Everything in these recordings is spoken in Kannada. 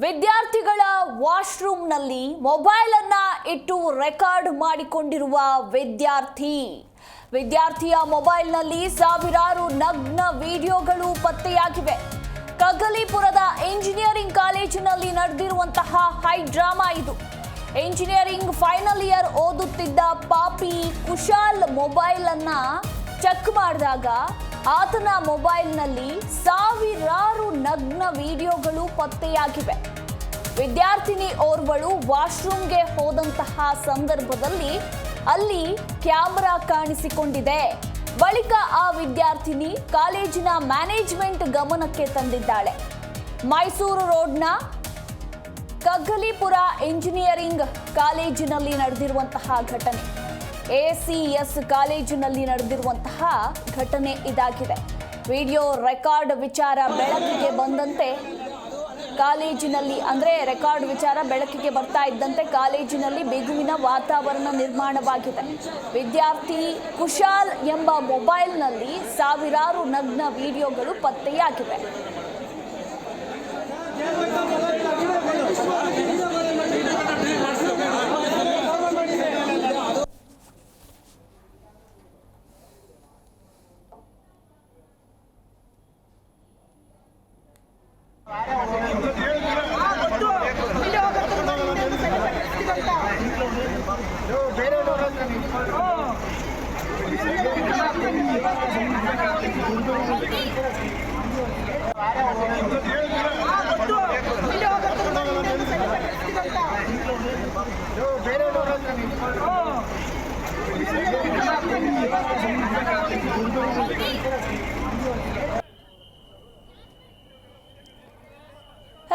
ವಿದ್ಯಾರ್ಥಿಗಳ ವಾಶ್ರೂಮ್ನಲ್ಲಿ ಮೊಬೈಲ್ ಅನ್ನ ಇಟ್ಟು ರೆಕಾರ್ಡ್ ಮಾಡಿಕೊಂಡಿರುವ ವಿದ್ಯಾರ್ಥಿ. ವಿದ್ಯಾರ್ಥಿಯ ಮೊಬೈಲ್ನಲ್ಲಿ ಸಾವಿರಾರು ನಗ್ನ ವಿಡಿಯೋಗಳು ಪತ್ತೆಯಾಗಿವೆ. ಕಗಲಿಪುರದ ಇಂಜಿನಿಯರಿಂಗ್ ಕಾಲೇಜಿನಲ್ಲಿ ನಡೆದಿರುವಂತಹ ಹೈ ಡ್ರಾಮಾ ಇದು. ಇಂಜಿನಿಯರಿಂಗ್ ಫೈನಲ್ ಇಯರ್ ಓದುತ್ತಿದ್ದ ಪಾಪಿ ಕುಶಾಲ್ ಮೊಬೈಲ್ ಅನ್ನ ಚೆಕ್ ಮಾಡಿದಾಗ ಆತನ ಮೊಬೈಲ್ನಲ್ಲಿ ಸಾವಿರಾರು ನಗ್ನ ವಿಡಿಯೋಗಳು ಪತ್ತೆಯಾಗಿವೆ. ವಿದ್ಯಾರ್ಥಿನಿ ಓರ್ವಳು ವಾಶ್ರೂಮ್ಗೆ ಹೋದಂತಹ ಸಂದರ್ಭದಲ್ಲಿ ಅಲ್ಲಿ ಕ್ಯಾಮರಾ ಕಾಣಿಸಿಕೊಂಡಿದೆ. ಬಳಿಕ ಆ ವಿದ್ಯಾರ್ಥಿನಿ ಕಾಲೇಜಿನ ಮ್ಯಾನೇಜ್ಮೆಂಟ್ ಗಮನಕ್ಕೆ ತಂದಿದ್ದಾಳೆ. ಮೈಸೂರು ರೋಡ್ನ ಕಗ್ಗಲಿಪುರ ಇಂಜಿನಿಯರಿಂಗ್ ಕಾಲೇಜಿನಲ್ಲಿ ನಡೆದಿರುವಂತಹ ಘಟನೆ. ಎಸಿಎಸ್ ಕಾಲೇಜಿನಲ್ಲಿ ನಡೆದಿರುವಂತಹ ಘಟನೆ ಇದಾಗಿದೆ. ವಿಡಿಯೋ ರೆಕಾರ್ಡ್ ವಿಚಾರ ಬೆಳಕಿಗೆ ಬಂದಂತೆ ಕಾಲೇಜಿನಲ್ಲಿ, ಅಂದ್ರೆ ರೆಕಾರ್ಡ್ ವಿಚಾರ ಬೆಳಕಿಗೆ ಬರ್ತಾ ಇದ್ದಂತೆ ಕಾಲೇಜಿನಲ್ಲಿ ಬಿಗುವಿನ ವಾತಾವರಣ ನಿರ್ಮಾಣವಾಗಿದೆ. ವಿದ್ಯಾರ್ಥಿ ಕುಶಾಲ್ ಎಂಬ ಮೊಬೈಲ್ನಲ್ಲಿ ಸಾವಿರಾರು ನಗ್ನ ವಿಡಿಯೋಗಳು ಪತ್ತೆಯಾಗಿವೆ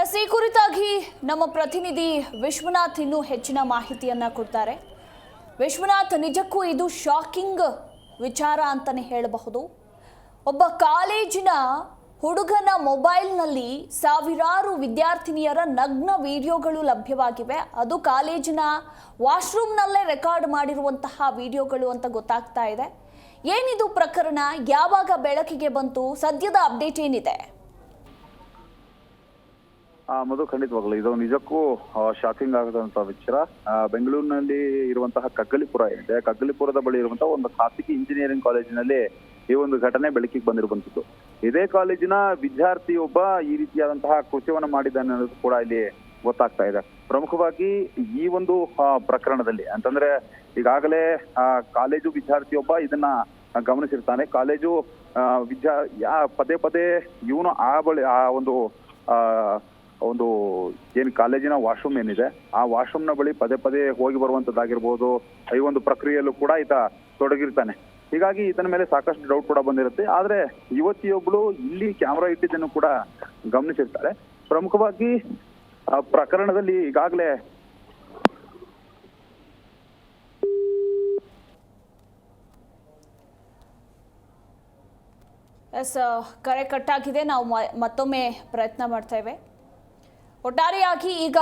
ಎಸ್, ಈ ಕುರಿತಾಗಿ ನಮ್ಮ ಪ್ರತಿನಿಧಿ ವಿಶ್ವನಾಥ್ ಇನ್ನೂ ಹೆಚ್ಚಿನ ಮಾಹಿತಿಯನ್ನು ಕೊಡ್ತಾರೆ. ವಿಶ್ವನಾಥ್, ನಿಜಕ್ಕೂ ಇದು ಶಾಕಿಂಗ್ ವಿಚಾರ ಅಂತಲೇ ಹೇಳಬಹುದು. ಒಬ್ಬ ಕಾಲೇಜಿನ ಹುಡುಗನ ಮೊಬೈಲ್ನಲ್ಲಿ ಸಾವಿರಾರು ವಿದ್ಯಾರ್ಥಿನಿಯರ ನಗ್ನ ವಿಡಿಯೋಗಳು ಲಭ್ಯವಾಗಿವೆ. ಅದು ಕಾಲೇಜಿನ ವಾಶ್ರೂಮ್ನಲ್ಲೇ ರೆಕಾರ್ಡ್ ಮಾಡಿರುವಂತಹ ವಿಡಿಯೋಗಳು ಅಂತ ಗೊತ್ತಾಗ್ತಾ ಇದೆ. ಏನಿದು ಪ್ರಕರಣ? ಯಾವಾಗ ಬೆಳಕಿಗೆ ಬಂತು? ಸದ್ಯದ ಅಪ್ಡೇಟ್ ಏನಿದೆ? ಮಧು, ಖಂಡಿತವಾಗ್ಲು. ಇದು ನಿಜಕ್ಕೂ ಶಾಕಿಂಗ್ ಆಗದಂತ ವಿಚಾರ. ಬೆಂಗಳೂರಿನಲ್ಲಿ ಇರುವಂತಹ ಕಗ್ಗಲಿಪುರ ಏನಿದೆ, ಕಗ್ಗಲಿಪುರದ ಬಳಿ ಇರುವಂತಹ ಒಂದು ಖಾಸಗಿ ಇಂಜಿನಿಯರಿಂಗ್ ಕಾಲೇಜಿನಲ್ಲಿ ಈ ಒಂದು ಘಟನೆ ಬೆಳಕಿಗೆ ಬಂದಿರುವಂತದ್ದು ಇದೇ ಕಾಲೇಜಿನ ವಿದ್ಯಾರ್ಥಿಯೊಬ್ಬ ಈ ರೀತಿಯಾದಂತಹ ಕೃತ್ಯವನ್ನು ಮಾಡಿದ್ದಾನೆ ಅನ್ನೋದು ಕೂಡ ಇಲ್ಲಿ ಗೊತ್ತಾಗ್ತಾ ಇದೆ. ಪ್ರಮುಖವಾಗಿ ಈ ಒಂದು ಪ್ರಕರಣದಲ್ಲಿ, ಅಂತಂದ್ರೆ ಈಗಾಗಲೇ ಕಾಲೇಜು ವಿದ್ಯಾರ್ಥಿಯೊಬ್ಬ ಇದನ್ನ ಗಮನಿಸಿರ್ತಾನೆ. ಕಾಲೇಜು ವಿದ್ಯಾ, ಯಾ, ಪದೇ ಪದೇ ಇವನು ಆ ಬಳಿ, ಆ ಒಂದು, ಆ ಒಂದು ಏನ್ ಕಾಲೇಜಿನ ವಾಶ್ರೂಮ್ ಏನಿದೆ, ಆ ವಾಶ್ರೂಮ್ನ ಬಳಿ ಪದೇ ಪದೇ ಹೋಗಿ ಬರುವಂತದ್ದಾಗಿರ್ಬೋದು, ಈ ಒಂದು ಪ್ರಕ್ರಿಯೆಯಲ್ಲೂ ಕೂಡ ಈತ ತೊಡಗಿರ್ತಾನೆ. ಹೀಗಾಗಿ ಈತನ ಮೇಲೆ ಸಾಕಷ್ಟು ಡೌಟ್ ಕೂಡ ಬಂದಿರುತ್ತೆ. ಆದ್ರೆ ಯುವತಿಯೊಬ್ಳು ಇಲ್ಲಿ ಕ್ಯಾಮ್ರಾ ಇಟ್ಟಿದ್ದನ್ನು ಕೂಡ ಗಮನಿಸಿರ್ತಾರೆ. ಪ್ರಮುಖವಾಗಿ ಪ್ರಕರಣದಲ್ಲಿ ಈಗಾಗಲೇ ಎಸ್ ಕರೆ ಕಟ್ಟಾಗಿದೆ ನಾವು ಮತ್ತೊಮ್ಮೆ ಪ್ರಯತ್ನ ಮಾಡ್ತೇವೆ ಒಟ್ಟಾರೆಯಾಗಿ ಈಗ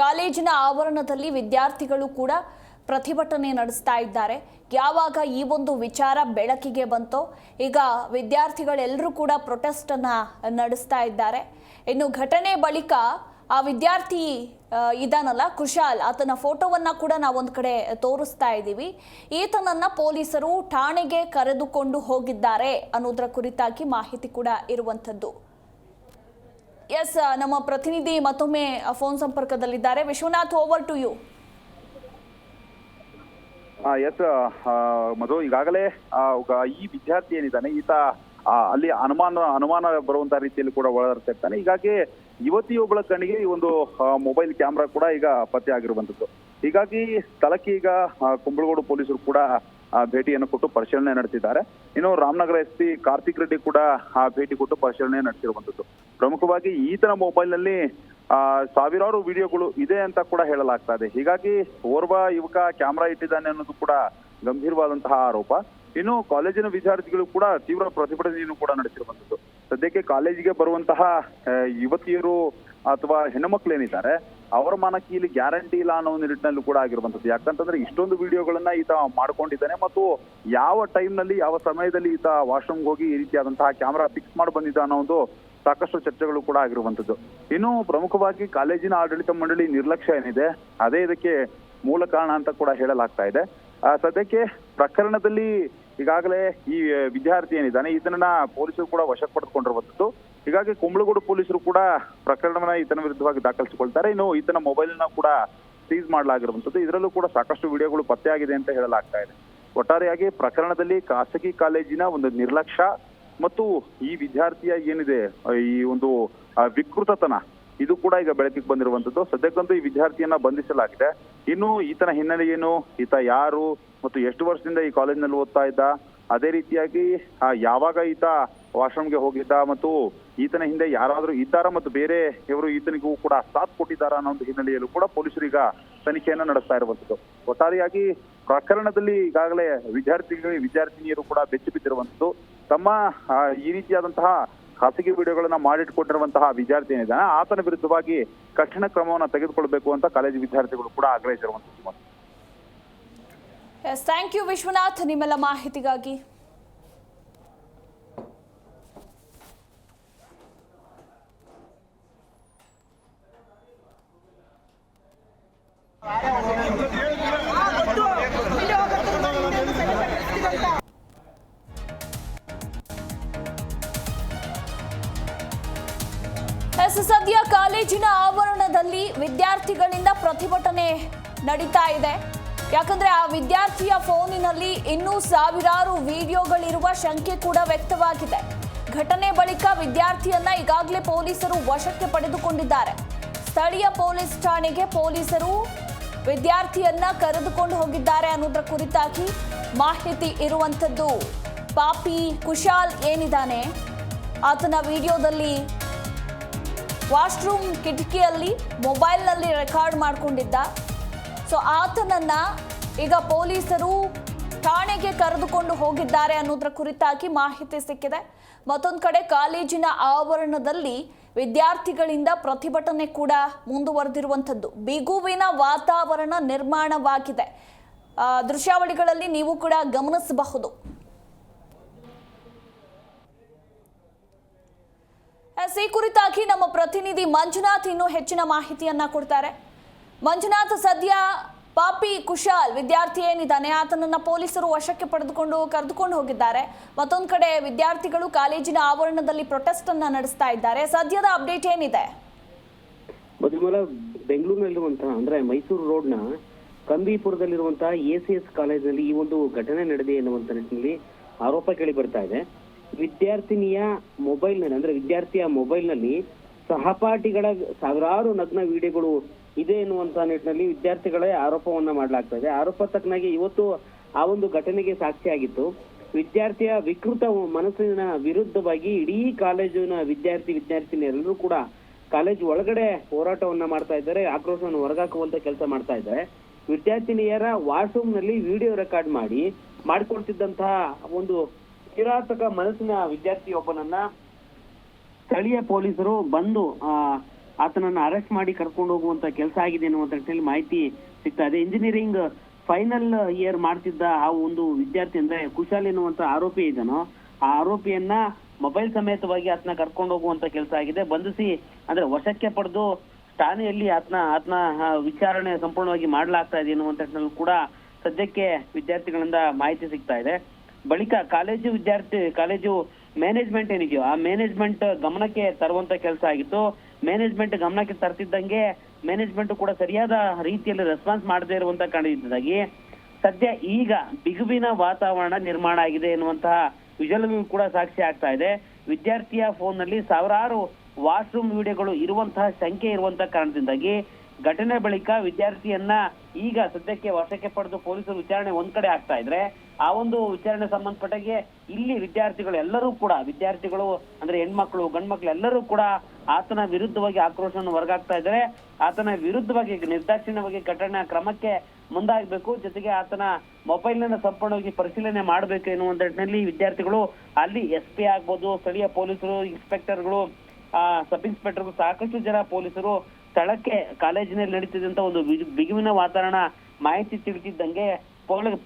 ಕಾಲೇಜಿನ ಆವರಣದಲ್ಲಿ ವಿದ್ಯಾರ್ಥಿಗಳು ಕೂಡ ಪ್ರತಿಭಟನೆ ನಡೆಸ್ತಾ ಇದ್ದಾರೆ. ಯಾವಾಗ ಈ ಒಂದು ವಿಚಾರ ಬೆಳಕಿಗೆ ಬಂತೋ, ಈಗ ವಿದ್ಯಾರ್ಥಿಗಳೆಲ್ಲರೂ ಕೂಡ ಪ್ರೊಟೆಸ್ಟ್ ಅನ್ನ ನಡೆಸ್ತಾ ಇದ್ದಾರೆ. ಇನ್ನು ಘಟನೆ ಬಳಿಕ ಆ ವಿದ್ಯಾರ್ಥಿ ಇದಾನಲ್ಲ, ಕುಶಾಲ್, ಆತನ ಫೋಟೋವನ್ನ ಕೂಡ ನಾವೊಂದು ಕಡೆ ತೋರಿಸ್ತಾ ಇದ್ದೀವಿ. ಈತನನ್ನ ಪೊಲೀಸರು ಠಾಣೆಗೆ ಕರೆದುಕೊಂಡು ಹೋಗಿದ್ದಾರೆ ಅನ್ನೋದರ ಕುರಿತಾಗಿ ಮಾಹಿತಿ ಕೂಡ ಇರುವಂಥದ್ದು. ಎಸ್ ನಮ್ಮ ಪ್ರತಿನಿಧಿ ಮತ್ತೊಮ್ಮೆ ಫೋನ್ ಸಂಪರ್ಕದಲ್ಲಿದ್ದಾರೆ. Vishwanath over to you S Madhu, ಈಗಾಗಲೇ ಈ ವಿದ್ಯಾರ್ಥಿ ಏನಿದ್ದಾನೆ, ಈತ ಅಲ್ಲಿ ಅನುಮಾನ ಅನುಮಾನ ಬರುವಂತ ರೀತಿಯಲ್ಲಿ ಕೂಡ ಒಳಗಾಡ್ತಾ ಇರ್ತಾನೆ. ಹೀಗಾಗಿ ಯುವತಿಯೊಬ್ಬಳ ಕಣ್ಣಿಗೆ ಈ ಒಂದು ಮೊಬೈಲ್ ಕ್ಯಾಮ್ರಾ ಕೂಡ ಈಗ ಪತ್ತೆ ಆಗಿರುವಂತದ್ದು ಹೀಗಾಗಿ ಸ್ಥಳಕ್ಕೆ ಈಗ ಕುಂಬಳಗೋಡು ಪೊಲೀಸರು ಕೂಡ ಭೇಟಿಯನ್ನು ಕೊಟ್ಟು ಪರಿಶೀಲನೆ ನಡೆಸಿದ್ದಾರೆ. ಇನ್ನು ರಾಮನಗರ ಎಸ್ ಪಿ ಕಾರ್ತಿಕ್ ರೆಡ್ಡಿ ಕೂಡ ಆ, ಭೇಟಿ ಕೊಟ್ಟು ಪರಿಶೀಲನೆ ನಡೆಸಿರುವಂತದ್ದು. ಪ್ರಮುಖವಾಗಿ ಈತನ ಮೊಬೈಲ್ನಲ್ಲಿ ಸಾವಿರಾರು ವಿಡಿಯೋಗಳು ಇದೆ ಅಂತ ಕೂಡ ಹೇಳಲಾಗ್ತಾ ಇದೆ. ಹೀಗಾಗಿ ಓರ್ವ ಯುವಕ ಕ್ಯಾಮ್ರಾ ಇಟ್ಟಿದ್ದಾನೆ ಅನ್ನೋದು ಕೂಡ ಗಂಭೀರವಾದಂತಹ ಆರೋಪ. ಇನ್ನು ಕಾಲೇಜಿನ ವಿದ್ಯಾರ್ಥಿಗಳು ಕೂಡ ತೀವ್ರ ಪ್ರತಿಭಟನೆಯನ್ನು ಕೂಡ ನಡೆಸಿರುವಂತದ್ದು. ಸದ್ಯಕ್ಕೆ ಕಾಲೇಜಿಗೆ ಬರುವಂತಹ ಯುವತಿಯರು ಅಥವಾ ಹೆಣ್ಣುಮಕ್ಳು ಏನಿದ್ದಾರೆ ಅವರ ಮಾನಕ್ಕೆ ಇಲ್ಲಿ ಗ್ಯಾರಂಟಿ ಇಲ್ಲ ಅನ್ನೋ ನಿಟ್ಟಿನಲ್ಲಿ ಕೂಡ ಆಗಿರುವಂತದ್ದು ಯಾಕಂತಂದ್ರೆ ಇಷ್ಟೊಂದು ವಿಡಿಯೋಗಳನ್ನ ಈತ ಮಾಡ್ಕೊಂಡಿದ್ದಾನೆ ಮತ್ತು ಯಾವ ಟೈಮ್ನಲ್ಲಿ, ಯಾವ ಸಮಯದಲ್ಲಿ ಈತ ವಾಶ್ರೂಮ್ಗೆ ಹೋಗಿ ಈ ರೀತಿಯಾದಂತಹ ಕ್ಯಾಮ್ರಾ ಫಿಕ್ಸ್ ಮಾಡಿ ಬಂದಿದ್ದ ಅನ್ನೋ ಒಂದು ಸಾಕಷ್ಟು ಚರ್ಚೆಗಳು ಕೂಡ ಆಗಿರುವಂತದ್ದು ಇನ್ನು ಪ್ರಮುಖವಾಗಿ ಕಾಲೇಜಿನ ಆಡಳಿತ ಮಂಡಳಿ ನಿರ್ಲಕ್ಷ್ಯ ಏನಿದೆ, ಅದೇ ಇದಕ್ಕೆ ಮೂಲ ಕಾರಣ ಅಂತ ಕೂಡ ಹೇಳಲಾಗ್ತಾ ಇದೆ. ಸದ್ಯಕ್ಕೆ ಪ್ರಕರಣದಲ್ಲಿ ಈಗಾಗಲೇ ಈ ವಿದ್ಯಾರ್ಥಿ ಏನಿದ್ದಾನೆ ಇದನ್ನ ಪೊಲೀಸರು ಕೂಡ ವಶಕ್ಕೆ ಪಡೆದುಕೊಂಡಿರುವಂತದ್ದು ಹೀಗಾಗಿ ಕುಂಬಳಗೂಡು ಪೊಲೀಸರು ಕೂಡ ಪ್ರಕರಣವನ್ನ ಈತನ ವಿರುದ್ಧವಾಗಿ ದಾಖಲಿಸಿಕೊಳ್ತಾರೆ. ಇನ್ನು ಈತನ ಮೊಬೈಲ್ನ ಕೂಡ ಸೀಸ್ ಮಾಡಲಾಗಿರುವಂತದ್ದು ಇದರಲ್ಲೂ ಕೂಡ ಸಾಕಷ್ಟು ವಿಡಿಯೋಗಳು ಪತ್ತೆಯಾಗಿದೆ ಅಂತ ಹೇಳಲಾಗ್ತಾ ಇದೆ. ಒಟ್ಟಾರೆಯಾಗಿ ಪ್ರಕರಣದಲ್ಲಿ ಖಾಸಗಿ ಕಾಲೇಜಿನ ಒಂದು ನಿರ್ಲಕ್ಷ್ಯ ಮತ್ತು ಈ ವಿದ್ಯಾರ್ಥಿಯ ಏನಿದೆ, ಈ ಒಂದು ವಿಕೃತತನ, ಇದು ಕೂಡ ಈಗ ಬೆಳಕಿಗೆ ಬಂದಿರುವಂತದ್ದು ಸದ್ಯಕ್ಕಂತೂ ಈ ವಿದ್ಯಾರ್ಥಿಯನ್ನ ಬಂಧಿಸಲಾಗಿದೆ. ಇನ್ನು ಈತನ ಹಿನ್ನೆಲೆ ಏನು? ಈತ ಯಾರು? ಮತ್ತು ಎಷ್ಟು ವರ್ಷದಿಂದ ಈ ಕಾಲೇಜಿನಲ್ಲಿ ಓದ್ತಾ ಇದ್ದ? ಅದೇ ರೀತಿಯಾಗಿ ಯಾವಾಗ ಈತ ವಾಶ್ರೂಮ್ಗೆ ಹೋಗಿದ್ದ ಮತ್ತು ಈತನ ಹಿಂದೆ ಯಾರಾದರೂ ಇದ್ದಾರಾ ಮತ್ತು ಬೇರೆ ಇವರು ಈತನಿಗೂ ಕೂಡ ಸಾಥ್ ಕೊಟ್ಟಿದ್ದಾರ ಅನ್ನೋ ಒಂದು ಹಿನ್ನೆಲೆಯಲ್ಲೂ ಕೂಡ ಪೊಲೀಸರು ಈಗ ತನಿಖೆಯನ್ನ ನಡೆಸ್ತಾ ಇರುವಂತದ್ದು ಒಟ್ಟಾರೆಯಾಗಿ ಪ್ರಕರಣದಲ್ಲಿ ಈಗಾಗಲೇ ವಿದ್ಯಾರ್ಥಿಗಳು, ವಿದ್ಯಾರ್ಥಿನಿಯರು ಕೂಡ ಬೆಚ್ಚಿ ಬಿದ್ದಿರುವಂತದ್ದು ತಮ್ಮ ಈ ರೀತಿಯಾದಂತಹ ಖಾಸಗಿ ವಿಡಿಯೋಗಳನ್ನ ಮಾಡಿಟ್ಕೊಂಡಿರುವಂತಹ ವಿದ್ಯಾರ್ಥಿ ಏನಿದ್ದಾನೆ, ಆತನ ವಿರುದ್ಧವಾಗಿ ಕಠಿಣ ಕ್ರಮವನ್ನ ತೆಗೆದುಕೊಳ್ಬೇಕು ಅಂತ ಕಾಲೇಜು ವಿದ್ಯಾರ್ಥಿಗಳು ಕೂಡ ಆಗ್ರಹಿಸಿರುವಂತದ್ದು ಥ್ಯಾಂಕ್ ಯು ವಿಶ್ವನಾಥ್, ನಿಮ್ಮೆಲ್ಲ ಮಾಹಿತಿಗಾಗಿ. ಎಸ್ ಕಾಲೇಜಿನ ಆವರಣದಲ್ಲಿ ವಿದ್ಯಾರ್ಥಿಗಳಿಂದ ಪ್ರತಿಭಟನೆ ನಡೀತಾ ಇದೆ. ಯಾಕಂದ್ರೆ ಆ ವಿದ್ಯಾರ್ಥಿಯ ಫೋನಿನಲ್ಲಿ ಇನ್ನೂ ಸಾವಿರಾರು ವಿಡಿಯೋಗಳಿರುವ ಶಂಕೆ ಕೂಡ ವ್ಯಕ್ತವಾಗಿದೆ. ಘಟನೆ ಬಳಿಕ ವಿದ್ಯಾರ್ಥಿಯನ್ನ ಈಗಾಗಲೇ ಪೊಲೀಸರು ವಶಕ್ಕೆ ಪಡೆದುಕೊಂಡಿದ್ದಾರೆ. ಸ್ಥಳೀಯ ಪೊಲೀಸ್ ಠಾಣೆಗೆ ಪೊಲೀಸರು ವಿದ್ಯಾರ್ಥಿಯನ್ನ ಕರೆದುಕೊಂಡು ಹೋಗಿದ್ದಾರೆ ಅನ್ನೋದರ ಕುರಿತಾಗಿ ಮಾಹಿತಿ ಇರುವಂಥದ್ದು. ಪಾಪಿ ಕುಶಾಲ್ ಏನಿದ್ದಾನೆ? ಆತನ ವಿಡಿಯೋದಲ್ಲಿ ವಾಶ್ರೂಮ್ ಕಿಟಕಿಯಲ್ಲಿ ಮೊಬೈಲ್ನಲ್ಲಿ ರೆಕಾರ್ಡ್ ಮಾಡಿಕೊಂಡಿದ್ದ. ಸೊ ಆತನನ್ನು ಈಗ ಪೊಲೀಸರು ಠಾಣೆಗೆ ಕರೆದುಕೊಂಡು ಹೋಗಿದ್ದಾರೆ ಅನ್ನೋದ್ರ ಕುರಿತಾಗಿ ಮಾಹಿತಿ ಸಿಕ್ಕಿದೆ. ಮತ್ತೊಂದು ಕಡೆ ಕಾಲೇಜಿನ ಆವರಣದಲ್ಲಿ ವಿದ್ಯಾರ್ಥಿಗಳಿಂದ ಪ್ರತಿಭಟನೆ ಕೂಡ ಮುಂದುವರೆದಿರುವಂಥದ್ದು. ಬಿಗುವಿನ ವಾತಾವರಣ ನಿರ್ಮಾಣವಾಗಿದೆ. ದೃಶ್ಯಾವಳಿಗಳಲ್ಲಿ ನೀವು ಕೂಡ ಗಮನಿಸಬಹುದು. ಈ ಕುರಿತಾಗಿ ನಮ್ಮ ಪ್ರತಿನಿಧಿ ಮಂಜುನಾಥ್ ಇನ್ನೂ ಹೆಚ್ಚಿನ ಮಾಹಿತಿಯನ್ನ ಕೊಡ್ತಾರೆ. ಮಂಜುನಾಥ್, ಸದ್ಯ ಪಾಪಿ ಕುಶಾಲ್ ವಿದ್ಯಾರ್ಥಿ ಏನಿದ್ದಾನೆ? ಆತನನ್ನ ಪೊಲೀಸರು ವಶಕ್ಕೆ ಪಡೆದುಕೊಂಡು ಕರೆದುಕೊಂಡು ಹೋಗಿದ್ದಾರೆ. ಮತ್ತೊಂದು ಕಡೆ ವಿದ್ಯಾರ್ಥಿಗಳು ಕಾಲೇಜಿನ ಆವರಣದಲ್ಲಿ ಪ್ರೊಟೆಸ್ಟ್ ಅನ್ನ ನಡೆಸ್ತಾ ಇದ್ದಾರೆ. ಸದ್ಯದ ಅಪ್ಡೇಟ್ ಏನಿದೆ? ಮಧುಮಲ ಬೆಂಗಳೂರಿನಲ್ಲಿರುವಂತಹ, ಅಂದ್ರೆ ಮೈಸೂರು ರೋಡ್ನ ಕಂಬಿಪುರದಲ್ಲಿರುವಂತಹ ಎ ಸಿ ಎಸ್ ಕಾಲೇಜಿನಲ್ಲಿ ಈ ಒಂದು ಘಟನೆ ನಡೆದಿದೆ ಎನ್ನುವಂತ ನಿಟ್ಟಿನಲ್ಲಿ ಆರೋಪ ಕೇಳಿ ಬರ್ತಾ ಇದೆ. ವಿದ್ಯಾರ್ಥಿನಿಯ ಮೊಬೈಲ್ನಲ್ಲಿ, ಅಂದ್ರೆ ವಿದ್ಯಾರ್ಥಿಯ ಮೊಬೈಲ್ನಲ್ಲಿ ಸಹಪಾಠಿಗಳ ಸಾವಿರಾರು ನಗ್ನ ವಿಡಿಯೋಗಳು ಇದೆ ಎನ್ನುವಂತ ನಿಟ್ಟಿನಲ್ಲಿ ವಿದ್ಯಾರ್ಥಿಗಳೇ ಆರೋಪವನ್ನ ಮಾಡಲಾಗ್ತಾ ಇದೆ. ಆರೋಪ ತಕ್ಕನಾಗಿ ಇವತ್ತು ಆ ಒಂದು ಘಟನೆಗೆ ಸಾಕ್ಷಿಯಾಗಿತ್ತು ವಿದ್ಯಾರ್ಥಿಯ ವಿಕೃತ ಮನಸ್ಸಿನ ವಿರುದ್ಧವಾಗಿ ಇಡೀ ಕಾಲೇಜಿನ ವಿದ್ಯಾರ್ಥಿ ವಿದ್ಯಾರ್ಥಿನಿಯರೆಲ್ಲರೂ ಕೂಡ ಕಾಲೇಜ್ ಒಳಗಡೆ ಹೋರಾಟವನ್ನ ಮಾಡ್ತಾ ಇದ್ದಾರೆ, ಆಕ್ರೋಶವನ್ನು ಹೊರಗಾಕುವಂತ ಕೆಲಸ ಮಾಡ್ತಾ ಇದ್ದಾರೆ. ವಿದ್ಯಾರ್ಥಿನಿಯರ ವಾಶ್ರೂಮ್ನಲ್ಲಿ ವಿಡಿಯೋ ರೆಕಾರ್ಡ್ ಮಾಡಿ ಮಾಡ್ಕೊಳ್ತಿದ್ದಂತಹ ಒಂದು ಕಿರಾತಕ ಮನಸ್ಸಿನ ವಿದ್ಯಾರ್ಥಿಯೊಬ್ಬನನ್ನ ಸ್ಥಳೀಯ ಪೊಲೀಸರು ಬಂದು ಆತನನ್ನ ಅರೆಸ್ಟ್ ಮಾಡಿ ಕರ್ಕೊಂಡು ಹೋಗುವಂತ ಕೆಲಸ ಆಗಿದೆ ಅನ್ನುವಂತ ಮಾಹಿತಿ ಸಿಗ್ತಾ ಇದೆ. ಇಂಜಿನಿಯರಿಂಗ್ ಫೈನಲ್ ಇಯರ್ ಮಾಡ್ತಿದ್ದ ಆ ಒಂದು ವಿದ್ಯಾರ್ಥಿ ಅಂದ್ರೆ ಕುಶಾಲ್ ಎನ್ನುವಂತ ಆರೋಪಿ ಇದನೋ. ಆ ಆರೋಪಿಯನ್ನ ಮೊಬೈಲ್ ಸಮೇತವಾಗಿ ಆತನ ಕರ್ಕೊಂಡು ಹೋಗುವಂತ ಕೆಲಸ ಆಗಿದೆ. ಬಂಧಿಸಿ, ಅಂದ್ರೆ ವಶಕ್ಕೆ ಪಡೆದು ಠಾಣೆಯಲ್ಲಿ ಆತನ ಆತನ ವಿಚಾರಣೆ ಸಂಪೂರ್ಣವಾಗಿ ಮಾಡಲಾಗ್ತಾ ಇದೆ ಎನ್ನುವಂತ ಕೂಡ ಸದ್ಯಕ್ಕೆ ವಿದ್ಯಾರ್ಥಿಗಳಿಂದ ಮಾಹಿತಿ ಸಿಗ್ತಾ ಇದೆ. ಬಳಿಕ ಕಾಲೇಜು ವಿದ್ಯಾರ್ಥಿ, ಕಾಲೇಜು ಮ್ಯಾನೇಜ್ಮೆಂಟ್ ಏನಿದೆಯೋ, ಆ ಮ್ಯಾನೇಜ್ಮೆಂಟ್ ಗಮನಕ್ಕೆ ತರುವಂತ ಕೆಲಸ ಆಗಿತ್ತು. ಮ್ಯಾನೇಜ್ಮೆಂಟ್ ಗಮನಕ್ಕೆ ತರ್ತಿದ್ದಂಗೆ ಮ್ಯಾನೇಜ್ಮೆಂಟ್ ಕೂಡ ಸರಿಯಾದ ರೀತಿಯಲ್ಲಿ ರೆಸ್ಪಾನ್ಸ್ ಮಾಡದೇ ಇರುವಂತ ಕಾರಣದಿಂದಾಗಿ ಸದ್ಯ ಈಗ ಬಿಗುವಿನ ವಾತಾವರಣ ನಿರ್ಮಾಣ ಆಗಿದೆ ಎನ್ನುವಂತಹ ವಿಜಲ್ ಕೂಡ ಸಾಕ್ಷಿ ಆಗ್ತಾ ಇದೆ. ವಿದ್ಯಾರ್ಥಿಯ ಫೋನ್ನಲ್ಲಿ ಸಾವಿರಾರು ವಾಶ್ರೂಮ್ ವಿಡಿಯೋಗಳು ಇರುವಂತಹ ಸಂಖ್ಯೆ ಇರುವಂತಹ ಕಾರಣದಿಂದಾಗಿ ಘಟನೆ ಬಳಿಕ ವಿದ್ಯಾರ್ಥಿಯನ್ನ ಈಗ ಸದ್ಯಕ್ಕೆ ವಶಕ್ಕೆ ಪಡೆದು ಪೊಲೀಸರು ವಿಚಾರಣೆ ಒಂದ್ ಕಡೆ ಆಗ್ತಾ ಇದ್ರೆ ಆ ಒಂದು ವಿಚಾರಣೆ ಸಂಬಂಧಪಟ್ಟಾಗೆ ಇಲ್ಲಿ ವಿದ್ಯಾರ್ಥಿಗಳು ಎಲ್ಲರೂ ಕೂಡ, ವಿದ್ಯಾರ್ಥಿಗಳು ಅಂದ್ರೆ ಹೆಣ್ಮಕ್ಳು, ಗಂಡ್ಮಕ್ಳು ಎಲ್ಲರೂ ಕೂಡ ಆತನ ವಿರುದ್ಧವಾಗಿ ಆಕ್ರೋಶವನ್ನು ಹೊರಗಾಗ್ತಾ ಇದ್ದಾರೆ. ಆತನ ವಿರುದ್ಧವಾಗಿ ನಿರ್ದಾಕ್ಷಿಣ್ಯವಾಗಿ ಕಠಿಣ ಕ್ರಮಕ್ಕೆ ಮುಂದಾಗಬೇಕು. ಜೊತೆಗೆ ಆತನ ಮೊಬೈಲ್ನ ಸಂಪೂರ್ಣವಾಗಿ ಪರಿಶೀಲನೆ ಮಾಡಬೇಕು ಎನ್ನುವ ನಿಟ್ಟಿನಲ್ಲಿ ವಿದ್ಯಾರ್ಥಿಗಳು ಅಲ್ಲಿ ಎಸ್ ಪಿ ಆಗ್ಬೋದು, ಸ್ಥಳೀಯ ಪೊಲೀಸರು, ಇನ್ಸ್ಪೆಕ್ಟರ್ಗಳು, ಆ ಸಬ್ ಇನ್ಸ್ಪೆಕ್ಟರ್ಗಳು, ಸಾಕಷ್ಟು ಜನ ಪೊಲೀಸರು ಸ್ಥಳಕ್ಕೆ ಕಾಲೇಜಿನಲ್ಲಿ ನಡೀತಿದ್ದಂತ ಒಂದು ಬಿಗು- ಬಿಗುವಿನ ವಾತಾವರಣ ಮಾಹಿತಿ ತಿಳಿತಿದ್ದಂಗೆ ಪೊಲ-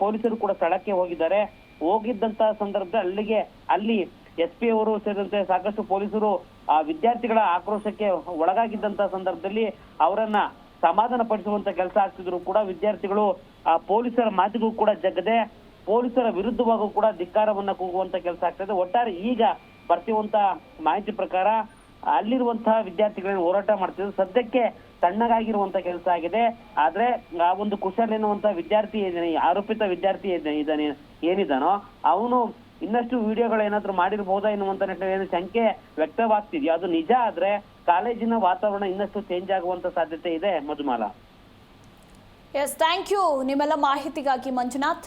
ಪೊಲೀಸರು ಕೂಡ ಸ್ಥಳಕ್ಕೆ ಹೋಗಿದ್ದಾರೆ. ಹೋಗಿದ್ದಂತ ಸಂದರ್ಭದಲ್ಲಿ ಅಲ್ಲಿಗೆ, ಅಲ್ಲಿ ಎಸ್ ಪಿ ಅವರು ಸೇರಿದಂತೆ ಸಾಕಷ್ಟು ಪೊಲೀಸರು, ಆ ವಿದ್ಯಾರ್ಥಿಗಳ ಆಕ್ರೋಶಕ್ಕೆ ಒಳಗಾಗಿದ್ದಂತ ಸಂದರ್ಭದಲ್ಲಿ ಅವರನ್ನ ಸಮಾಧಾನ ಪಡಿಸುವಂತ ಕೆಲಸ ಆಗ್ತಿದ್ರು ಕೂಡ. ವಿದ್ಯಾರ್ಥಿಗಳು, ಆ ಪೊಲೀಸರ ಮಾತಿಗೂ ಕೂಡ ಜಗ್ಗದೆ, ಪೊಲೀಸರ ವಿರುದ್ಧವಾಗೂ ಕೂಡ ಧಿಕ್ಕಾರವನ್ನ ಕೂಗುವಂತ ಕೆಲಸ ಆಗ್ತದೆ. ಒಟ್ಟಾರೆ ಈಗ ಬರ್ತಿರುವಂತ ಮಾಹಿತಿ ಪ್ರಕಾರ ಅಲ್ಲಿರುವಂತಹ ವಿದ್ಯಾರ್ಥಿಗಳನ್ನ ಹೋರಾಟ ಮಾಡ್ತಿದ್ರು. ಸದ್ಯಕ್ಕೆ ತಣ್ಣಗಾಗಿರುವಂತ ಕೆಲಸ ಆಗಿದೆ. ಆದ್ರೆ ಆ ಒಂದು ಕುಶಲ್ ಎನ್ನುವಂತ ವಿದ್ಯಾರ್ಥಿ ಆರೋಪಿತ ವಿದ್ಯಾರ್ಥಿ ಇದ್ದಾನೆ ಏನಿದ್ದಾನೋ ಅವನು ಇನ್ನಷ್ಟು ವಿಡಿಯೋಗಳು ಏನಾದ್ರು ಮಾಡಿರ್ಬೋದಾ ಎನ್ನುವಂತ ನಿಟ್ಟಿನಲ್ಲಿ ಶಂಕೆ ವ್ಯಕ್ತವಾಗ್ತಿದೆಯೋ? ಅದು ನಿಜ ಆದ್ರೆ ಕಾಲೇಜಿನ ವಾತಾವರಣ ಇನ್ನಷ್ಟು ಚೇಂಜ್ ಆಗುವಂತ ಸಾಧ್ಯತೆ ಇದೆ, ಮಧುಮಾಲ. ಎಸ್ ಥ್ಯಾಂಕ್ ಯು ನಿಮ್ಮೆಲ್ಲ ಮಾಹಿತಿಗಾಗಿ ಮಂಜುನಾಥ್.